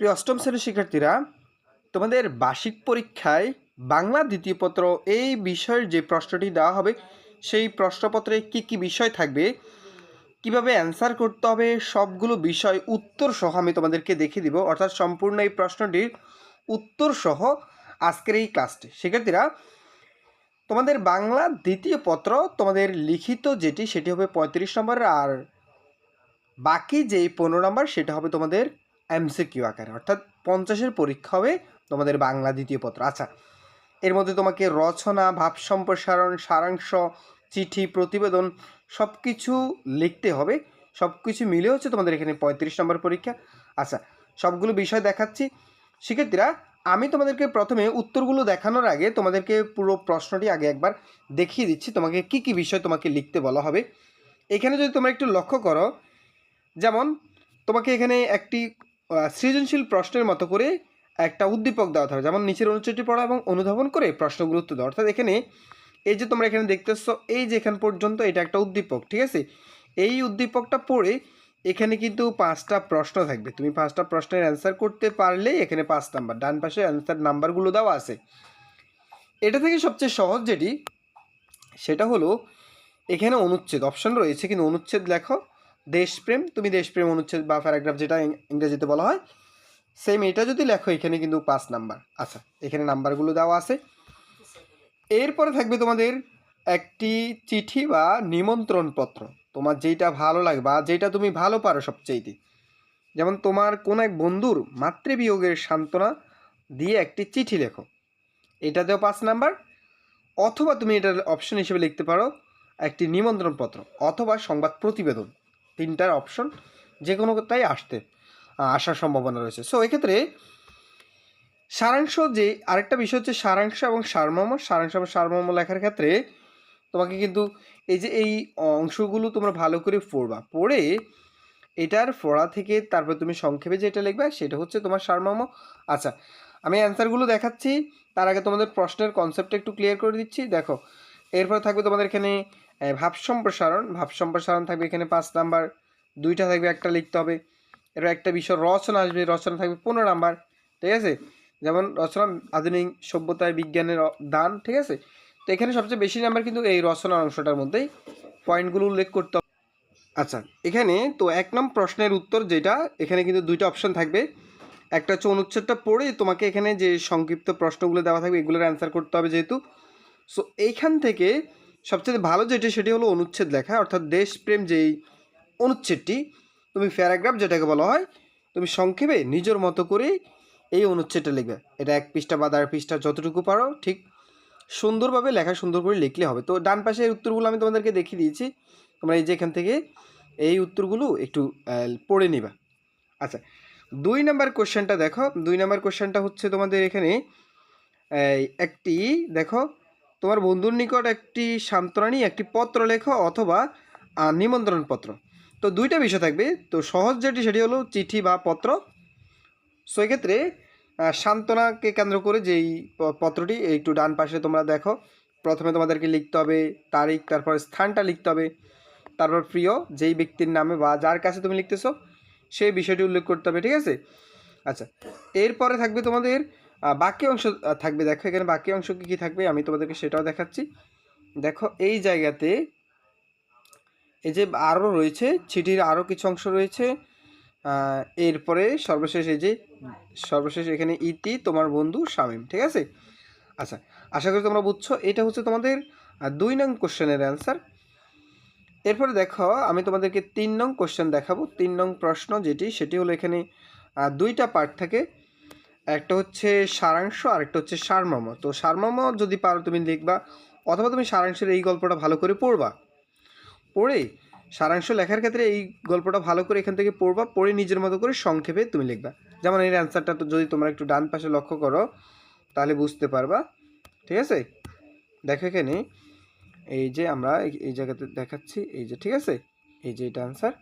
প্রিয় অষ্টম শ্রেণির শিক্ষার্থীরা, তোমাদের বার্ষিক পরীক্ষায় বাংলা দ্বিতীয় পত্র এই বিষয়ের যে প্রশ্নটি দেওয়া হবে, সেই প্রশ্নপত্রে কি কি বিষয় থাকবে, কীভাবে অ্যান্সার করতে হবে, সবগুলো বিষয় উত্তর সহ আমি তোমাদেরকে দেখিয়ে দিব। অর্থাৎ সম্পূর্ণ এই প্রশ্নটির উত্তর সহ আজকের এই ক্লাসটি। শিক্ষার্থীরা, তোমাদের বাংলা দ্বিতীয় পত্র তোমাদের লিখিত যেটি, সেটি হবে পঁয়ত্রিশ নম্বর আর বাকি যেই পনেরো নম্বর, সেটা হবে তোমাদের এমসিকিউ আকারে, অর্থাৎ পঞ্চাশের পরীক্ষা হবে তোমাদের বাংলা দ্বিতীয় পত্র। আচ্ছা এর মধ্যে তোমাকে রচনা, ভাব সম্প্রসারণ, সারাংশ, চিঠি, প্রতিবেদন সব কিছু লিখতে হবে। সব কিছু মিলে হচ্ছে তোমাদের এখানে পঁয়ত্রিশ নম্বর পরীক্ষা। আচ্ছা সবগুলো বিষয় দেখাচ্ছি। শিক্ষার্থীরা, আমি তোমাদেরকে প্রথমে উত্তরগুলো দেখানোর আগে তোমাদেরকে পুরো প্রশ্নটি আগে একবার দেখিয়ে দিচ্ছি। তোমাকে কি কি বিষয় তোমাকে লিখতে বলা হবে। এখানে যদি তোমরা একটু লক্ষ্য করো, যেমন তোমাকে এখানে একটি সৃজনশীল প্রশ্নের মতো করে একটা উদ্দীপক দেওয়া হবে যেমন নিচের অনুচ্ছেদটি পড়া এবং অনুধাবন করে প্রশ্নগুলো উত্তর দেওয়া। অর্থাৎ এখানে এই যে তোমরা এখানে দেখতেছো, এই যে এখান পর্যন্ত এটা একটা উদ্দীপক, ঠিক আছে? এই উদ্দীপকটা পড়ে এখানে কিন্তু পাঁচটা প্রশ্ন থাকবে। তুমি পাঁচটা প্রশ্নের অ্যান্সার করতে পারলেই এখানে পাঁচ নাম্বার ডান পাশে অ্যান্সার নাম্বারগুলো দেওয়া আছে। এটা থেকে সবচেয়ে সহজ যেটি, সেটা হলো, এখানে অনুচ্ছেদ অপশন রয়েছে, কিন্তু অনুচ্ছেদ লেখো। দেশপ্রেম, তুমি দেশপ্রেম অনুচ্ছেদ বা প্যারাগ্রাফ যেটা ইংরেজিতে বলা হয় সেম এটা যদি লেখো, এখানে কিন্তু পাঁচ নাম্বার। আচ্ছা এখানে নাম্বারগুলো দেওয়া আছে। এরপরে থাকবে তোমাদের একটি চিঠি বা নিমন্ত্রণ পত্র তোমার যেটা ভালো লাগে বা যেটা তুমি ভালো পারো সবচেয়েতে যেমন তোমার কোন এক বন্ধুর মাতৃবিয়োগের সান্ত্বনা দিয়ে একটি চিঠি লেখো। এটা এটাতেও পাঁচ নাম্বার। অথবা তুমি এটার অপশন হিসেবে লিখতে পারো একটি নিমন্ত্রণ পত্র অথবা সংবাদ প্রতিবেদন। তিনটার অপশন যে কোনো তাই আসতে আসার সম্ভাবনা রয়েছে। সো এক্ষেত্রে সারাংশ যে, আরেকটা বিষয় হচ্ছে সারাংশ এবং সারমর্ম। সারাংশ এবং সারমর্ম লেখার ক্ষেত্রে তোমাকে কিন্তু এই যে, এই অংশগুলো তোমরা ভালো করে পড়বা। পড়ে এটার পড়া থেকে তারপর তুমি সংক্ষেপে যেটা লিখবে সেটা হচ্ছে তোমার সারমর্ম। আচ্ছা আমি অ্যান্সারগুলো দেখাচ্ছি। তার আগে তোমাদের প্রশ্নের কনসেপ্টটা একটু ক্লিয়ার করে দিচ্ছি। দেখো এরপর থাকবে তোমাদের এখানে ভাব সম্প্রসারণ। ভাব সম্প্রসারণ থাকবে এখানে পাঁচ নাম্বার। দুইটা থাকবে, একটা লিখতে হবে। এরপর একটা বিষয়, রচনা আসবে। রচনা থাকবে পনেরো নাম্বার। ঠিক আছে? যেমন রচনা, আধুনিক সভ্যতায় বিজ্ঞানের দান। ঠিক আছে? তো এখানে সবচেয়ে বেশি নাম্বার কিন্তু এই রচনার অংশটার মধ্যেই পয়েন্টগুলো উল্লেখ করতে হবে। আচ্ছা এখানে তো এক নম্বর প্রশ্নের উত্তর যেটা, এখানে কিন্তু দুইটা অপশন থাকবে। একটা হচ্ছে অনুচ্ছেদটা পড়ে তোমাকে এখানে যে সংক্ষিপ্ত প্রশ্নগুলো দেওয়া থাকবে, এগুলোর অ্যান্সার করতে হবে যেহেতু। সো এইখান থেকে সবচেয়ে ভালো যেটি, সেটি হলো অনুচ্ছেদ লেখা, অর্থাৎ দেশপ্রেম যেই অনুচ্ছেদটি, তুমি প্যারাগ্রাফ যেটাকে বলা হয়, তুমি সংক্ষেপে নিজের মতো করে এই অনুচ্ছেদটা লিখবে। এটা এক পৃষ্ঠা বা দেড় পৃষ্ঠা যতটুকু পারো, ঠিক সুন্দরভাবে লেখা সুন্দর করে লিখলে হবে। তো ডান পাশে উত্তরগুলো আমি তোমাদেরকে দেখিয়ে দিয়েছি, তোমরা এই যে এখান থেকে এই উত্তরগুলো একটু পড়ে নিবা। আচ্ছা দুই নাম্বার কোশ্চেনটা দেখো। দুই নাম্বার কোশ্চেনটা হচ্ছে তোমাদের এখানে একটি, দেখো তোমার বন্ধুর নিকট একটি সান্ত্বনানী একটি পত্র লেখো অথবা নিমন্ত্রণ পত্র তো দুইটা বিষয় থাকবে। তো সহজ যেটি সেটি হলো চিঠি বা পত্র। সো এক্ষেত্রে সান্ত্বনাকে কেন্দ্র করে যেই পত্রটি একটু ডান পাশে তোমরা দেখো। প্রথমে তোমাদেরকে লিখতে হবে তারিখ, তারপর স্থানটা লিখতে হবে, তারপর প্রিয়, যেই ব্যক্তির নামে বা যার কাছে তুমি লিখতেছো, সেই বিষয়টি উল্লেখ করতে হবে, ঠিক আছে? আচ্ছা এরপরে থাকবে তোমাদের বাকি অংশ থাকবে। দেখো এখানে বাকি অংশ কী কী থাকবে? আমি তোমাদেরকে সেটাও দেখাচ্ছি। দেখো, এই জায়গাতে এই যে আরও রয়েছে চিঠির আরও কিছু অংশ রয়েছে। এরপরে সর্বশেষ এই যে, সর্বশেষ এখানে ইতি, তোমার বন্ধু, শামীম, ঠিক আছে? আচ্ছা আশা করি তোমরা বুঝছ। এটা হচ্ছে তোমাদের দুই নং কোশ্চেনের অ্যান্সার। এরপরে দেখো, আমি তোমাদেরকে তিন নং কোশ্চেন দেখাবো। তিন নং প্রশ্ন যেটি, সেটি হলো এখানে দুইটা পার্ট থাকে। একটা হচ্ছে সারাংশ আর একটা হচ্ছে সারমর্ম। তো সারমর্ম যদি পারো তুমি লিখবা, অথবা তুমি সারাংশের এই গল্পটা ভালো করে পড়বা। পড়ে সারাংশ লেখার ক্ষেত্রে এই গল্পটা ভালো করে এখান থেকে পড়বা, পড়ে নিজের মতো করে সংক্ষেপে তুমি লিখবা। যেমন এর অ্যান্সারটা তো যদি তোমরা একটু ডান পাশে লক্ষ্য করো, তাহলে বুঝতে পারবা। ঠিক আছে? দেখো এখানে, এই যে আমরা এই- এই জায়গাতে দেখাচ্ছি, এই যে, ঠিক আছে? এই যে এটা অ্যান্সার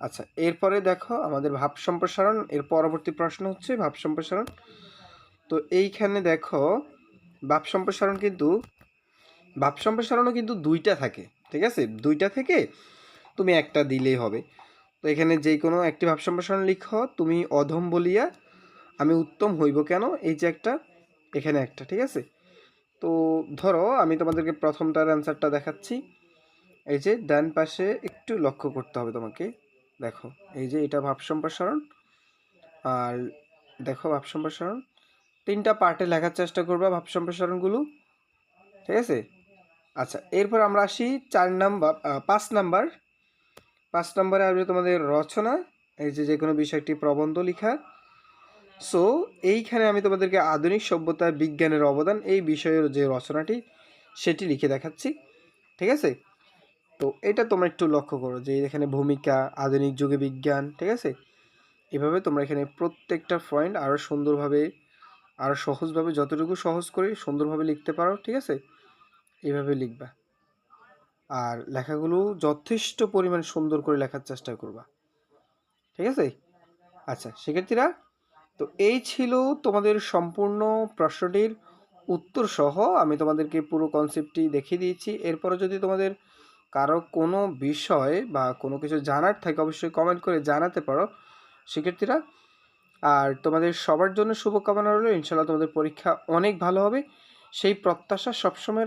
আচ্ছা এরপরে দেখো আমাদের ভাব সম্প্রসারণ, এর পরবর্তী প্রশ্ন হচ্ছে ভাব সম্প্রসারণ। তো এইখানে দেখো ভাব সম্প্রসারণ কিন্তু, ভাব সম্প্রসারণও কিন্তু দুইটা থাকে, ঠিক আছে? দুইটা থেকে তুমি একটা দিলেই হবে। তো এখানে যে কোনো একটি ভাব সম্প্রসারণ লিখো, তুমি অধম বলিয়া আমি উত্তম হইব কেন? এই যে একটা, এখানে একটা, ঠিক আছে? তো ধরো আমি তোমাদেরকে প্রথমটার অ্যান্সারটা দেখাচ্ছি। এই যে ডান পাশে একটু লক্ষ্য করতে হবে তোমাকে। দেখো, এই যে এটা ভাব সম্প্রসারণ, আর দেখো ভাব সম্প্রসারণ, তিনটা পার্টে লেখার চেষ্টা করবা ভাব সম্প্রসারণগুলো, ঠিক আছে? আচ্ছা এরপর আমরা আসি চার নাম্বার পাঁচ নাম্বার। পাঁচ নাম্বারে আসবে তোমাদের রচনা, এই যে যে কোনো বিষয়টি প্রবন্ধ লেখা। সো এইখানে আমি তোমাদেরকে আধুনিক সভ্যতা বিজ্ঞানের অবদান, এই বিষয়ের যে রচনাটি, সেটি লিখে দেখাচ্ছি, ঠিক আছে? তো এটা তোমরা একটু লক্ষ্য করো যে এখানে ভূমিকা, আধুনিক যুগে বিজ্ঞান, ঠিক আছে? এভাবে তোমরা এখানে প্রত্যেকটা পয়েন্ট আরও সুন্দরভাবে আরও সহজভাবে যতটুকু সহজ করে সুন্দরভাবে লিখতে পারো, ঠিক আছে? এভাবে লিখবা। আর লেখাগুলো যথেষ্ট পরিমাণ সুন্দর করে লেখার চেষ্টা করবা। ঠিক আছে? আচ্ছা শিক্ষার্থীরা, তো এই ছিল তোমাদের সম্পূর্ণ প্রশ্নটির উত্তর সহ আমি তোমাদেরকে পুরো কনসেপ্টটি দেখিয়ে দিয়েছি। এরপরে যদি তোমাদের কারও কোনো বিষয় বা কোনো কিছু জানার থাকে অবশ্যই কমেন্ট করে জানাতে পারো। শিক্ষার্থীরা, আর তোমাদের সবার জন্য শুভকামনা রইল। ইনশাল্লাহ তোমাদের পরীক্ষা অনেক ভালো হবে। সেই প্রত্যাশা সবসময়